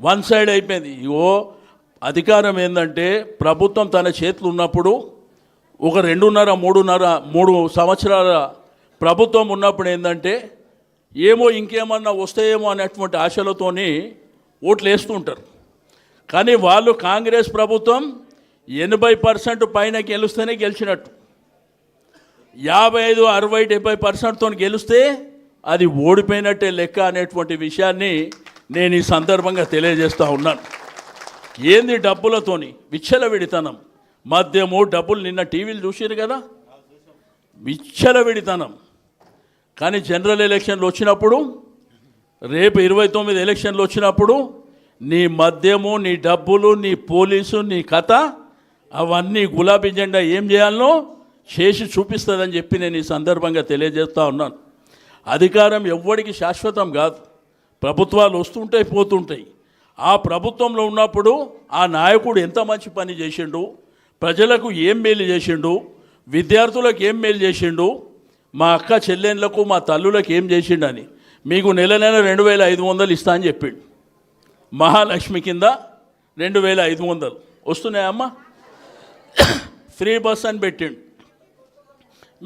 One side అయిపోయింది. ఇగో అధికారం ఏంటంటే ప్రభుత్వం తన చేతులు ఉన్నప్పుడు ఒక రెండున్నర మూడున్నర మూడు సంవత్సరాల ప్రభుత్వం ఉన్నప్పుడు ఏంటంటే ఏమో ఇంకేమన్నా వస్తాయేమో అనేటువంటి ఆశలతోని ఓట్లు వేస్తుంటారు కానీ వాళ్ళు కాంగ్రెస్ ప్రభుత్వం ఎనభై పర్సెంట్ పైన గెలుస్తేనే గెలిచినట్టు. యాభై ఐదు అరవై డెబ్బై పర్సెంట్తో గెలిస్తే అది ఓడిపోయినట్టే లెక్క అనేటువంటి విషయాన్ని నేను ఈ సందర్భంగా తెలియజేస్తూ ఉన్నాను. ఏంది డబ్బులతోని? విచ్చలవిడితనం. మద్యము డబ్బులు నిన్న టీవీలు చూసారు కదా? విచ్చలవిడితనం. కానీ జనరల్ ఎలక్షన్లు వచ్చినప్పుడు రేపు ఇరవై తొమ్మిది ఎలక్షన్లు వచ్చినప్పుడు నీ మద్యము నీ డబ్బులు నీ పోలీసు నీ కథ అవన్నీ గులాబీ జెండా ఏం చేయాలనో చేసి చూపిస్తుందని చెప్పి నేను ఈ సందర్భంగా తెలియజేస్తూ ఉన్నాను. అధికారం ఎవ్వడికి శాశ్వతం కాదు. ప్రభుత్వాలు వస్తుంటాయి పోతుంటాయి. ఆ ప్రభుత్వంలో ఉన్నప్పుడు ఆ నాయకుడు ఎంత మంచి పని చేసిండు ప్రజలకు ఏం మేలు చేసిండు విద్యార్థులకు ఏం మేలు చేసిండు మా అక్క చెల్లెళ్ళకు మా తల్లులకు ఏం చేసిండని మీకు నెల నెల రెండు వేల ఐదు వందలు ఇస్తా అని చెప్పిండు. మహాలక్ష్మి కింద రెండు వేల ఐదు వందలు. వస్తున్నాయమ్మా ఫ్రీ బస్ అని పెట్టిండు.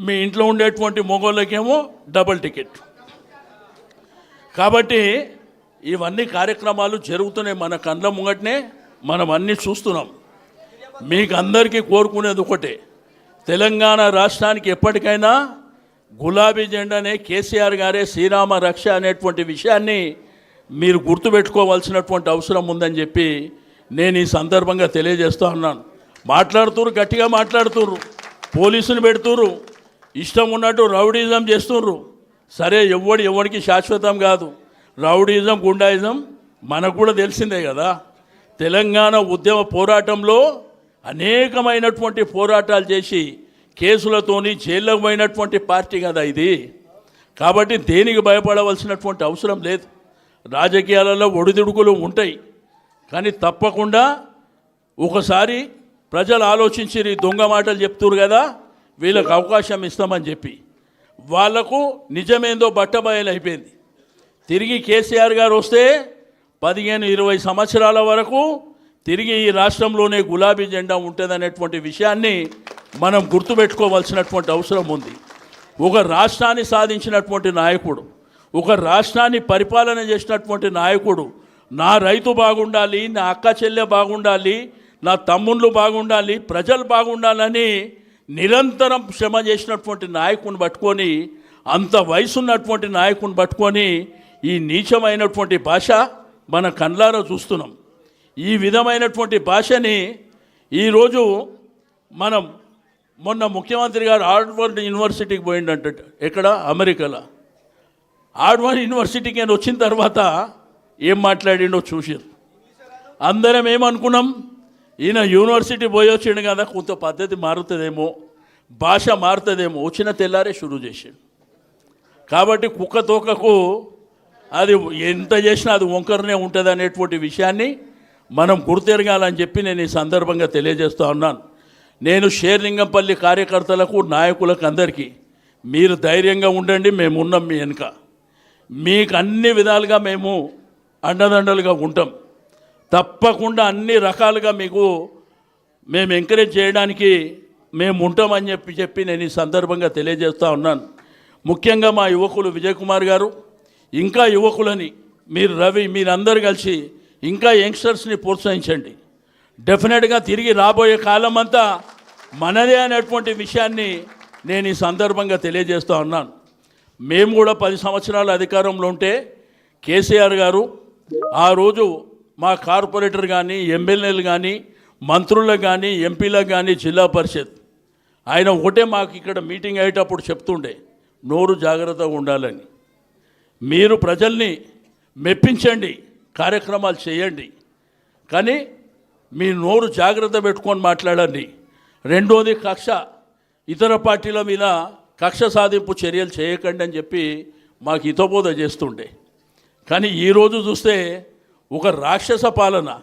మీ ఇంట్లో ఉండేటువంటి మొగోళ్ళకేమో డబుల్ టికెట్. కాబట్టి ఇవన్నీ కార్యక్రమాలు జరుగుతున్నాయి మన కండ్ల ముంగటనే మనం అన్నీ చూస్తున్నాం. మీకు అందరికీ కోరుకునేది ఒకటే తెలంగాణ రాష్ట్రానికి ఎప్పటికైనా గులాబీ జెండానే కేసీఆర్ గారే శ్రీరామ రక్ష అనేటువంటి విషయాన్ని మీరు గుర్తుపెట్టుకోవాల్సినటువంటి అవసరం ఉందని చెప్పి నేను ఈ సందర్భంగా తెలియజేస్తూ ఉన్నాను. మాట్లాడుతురు గట్టిగా మాట్లాడుతుర్రు పోలీసులు పెడుతుర్రు ఇష్టం ఉన్నట్టు రౌడీజం చేస్తుర్రు. సరే ఎవడు ఎవడికి శాశ్వతం కాదు. రౌడీజం గుండాయిజం మనకు కూడా తెలిసిందే కదా. తెలంగాణ ఉద్యమ పోరాటంలో అనేకమైనటువంటి పోరాటాలు చేసి కేసులతోని జైల్లోకి పోయినటువంటి పార్టీ కదా ఇది. కాబట్టి దేనికి భయపడవలసినటువంటి అవసరం లేదు. రాజకీయాలలో ఒడిదుడుకులు ఉంటాయి. కానీ తప్పకుండా ఒకసారి ప్రజలు ఆలోచించి దొంగ మాటలు చెప్తురు కదా వీళ్ళకి అవకాశం ఇస్తామని చెప్పి. వాళ్ళకు నిజమేందో బట్టబయలు అయిపోయింది. తిరిగి కేసీఆర్ గారు వస్తే పదిహేను ఇరవై సంవత్సరాల వరకు తిరిగి ఈ రాష్ట్రంలోనే గులాబీ జెండా ఉంటుందనేటువంటి విషయాన్ని మనం గుర్తుపెట్టుకోవాల్సినటువంటి అవసరం ఉంది. ఒక రాష్ట్రాన్ని సాధించినటువంటి నాయకుడు ఒక రాష్ట్రాన్ని పరిపాలన చేసినటువంటి నాయకుడు నా రైతు బాగుండాలి నా అక్క చెల్లె బాగుండాలి నా తమ్ముళ్ళు బాగుండాలి ప్రజలు బాగుండాలని నిరంతరం శ్రమ చేసినటువంటి నాయకుని పట్టుకొని అంత వయసున్నటువంటి నాయకుని పట్టుకొని ఈ నీచమైనటువంటి భాష మన కండ్లారా చూస్తున్నాం. ఈ విధమైనటువంటి భాషని ఈరోజు మనం మొన్న ముఖ్యమంత్రి గారు హార్వర్డ్ యూనివర్సిటీకి పోయిండంట. ఎక్కడ? అమెరికాలో. హార్వర్డ్ యూనివర్సిటీకి నేను వచ్చిన తర్వాత ఏం మాట్లాడిండో చూసారు అందరం ఏమనుకున్నాం? ఈయన యూనివర్సిటీ పోయి వచ్చిండు కదా కొంత పద్ధతి మారుతుందేమో భాష మారుతుందేమో వచ్చిన తెల్లారే షురూ చేసాడు. కాబట్టి కుక్క తోకకు అది ఎంత చేసినా అది వంకరనే ఉంటుంది అనేటువంటి విషయాన్ని మనం గుర్తెరగాలని చెప్పి నేను ఈ సందర్భంగా తెలియజేస్తూ ఉన్నాను. నేను షేర్లింగంపల్లి కార్యకర్తలకు నాయకులకు అందరికీ మీరు ధైర్యంగా ఉండండి మేము ఉన్నాం మీ వెనుక. మీకు అన్ని విధాలుగా మేము అండదండలుగా ఉంటాం. తప్పకుండా అన్ని రకాలుగా మీకు మేము ఎంకరేజ్ చేయడానికి మేము ఉంటామని చెప్పి చెప్పి నేను ఈ సందర్భంగా తెలియజేస్తూ ఉన్నాను. ముఖ్యంగా మా యువకులు విజయ్ కుమార్ గారు ఇంకా యువకులని మీరు రవి మీరందరూ కలిసి ఇంకా యంగ్స్టర్స్ని ప్రోత్సహించండి. డెఫినెట్గా తిరిగి రాబోయే కాలం అంతా మనదే అనేటువంటి విషయాన్ని నేను ఈ సందర్భంగా తెలియజేస్తూ ఉన్నాను. మేము కూడా పది సంవత్సరాల అధికారంలో ఉంటే కేసీఆర్ గారు ఆ రోజు మా కార్పొరేటర్ కానీ ఎమ్మెల్యేలు కానీ మంత్రులకు కానీ ఎంపీలకు కానీ జిల్లా పరిషత్ ఆయన ఒకటే మాకు ఇక్కడ మీటింగ్ అయ్యేటప్పుడు చెప్తుండే నోరు జాగ్రత్తగా ఉండాలని. మీరు ప్రజల్ని మెప్పించండి కార్యక్రమాలు చేయండి. కానీ మీ నోరు జాగ్రత్త పెట్టుకొని మాట్లాడండి. రెండోది కక్ష. ఇతర పార్టీల మీద కక్ష సాధింపు చర్యలు చేయకండి అని చెప్పి మాకు హితబోధ చేస్తుండే. కానీ ఈరోజు చూస్తే ఒక రాక్షస పాలన.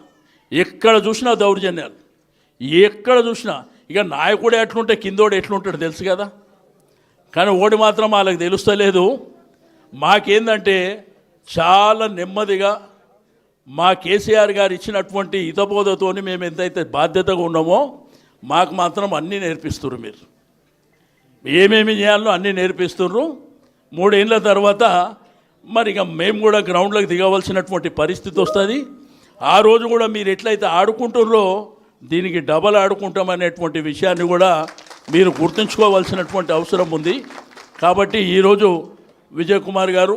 ఎక్కడ చూసినా దౌర్జన్యాలు. ఎక్కడ చూసినా ఇక నాయకుడు ఎట్లుంటే కిందోడు ఎట్లుంటాడు తెలుసు కదా? కానీ ఓడి మాత్రం వాళ్ళకి తెలుస్తలేదు. మాకేందంటే చాలా నెమ్మదిగా మా కేసీఆర్ గారు ఇచ్చినటువంటి హితబోధతోని మేము ఎంతైతే బాధ్యతగా ఉన్నామో మాకు మాత్రం అన్నీ నేర్పిస్తున్నారు మీరు. ఏమేమి చేయాలో అన్నీ నేర్పిస్తున్నారు మూడేళ్ళ తర్వాత మరి ఇక మేము కూడా గ్రౌండ్లోకి దిగవలసినటువంటి పరిస్థితి వస్తుంది. ఆ రోజు కూడా మీరు ఎట్లయితే ఆడుకుంటున్నారో దీనికి డబల్ ఆడుకుంటామనేటువంటి విషయాన్ని కూడా మీరు గుర్తుంచుకోవాల్సినటువంటి అవసరం ఉంది. కాబట్టి ఈరోజు విజయ్ కుమార్ గారు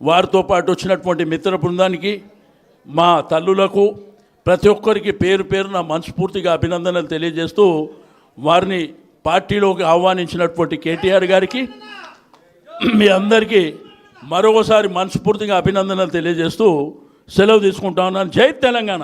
వారితో పాటు వచ్చినటువంటి మిత్ర బృందానికి మా తల్లులకు ప్రతి ఒక్కరికి పేరు పేరున మనస్ఫూర్తిగా అభినందనలు తెలియజేస్తూ వారిని పార్టీలోకి ఆహ్వానించినటువంటి కేటీఆర్ గారికి మీ అందరికీ మరొకసారి మనస్ఫూర్తిగా అభినందనలు తెలియజేస్తూ సెలవు తీసుకుంటా ఉన్నాను. జై తెలంగాణ.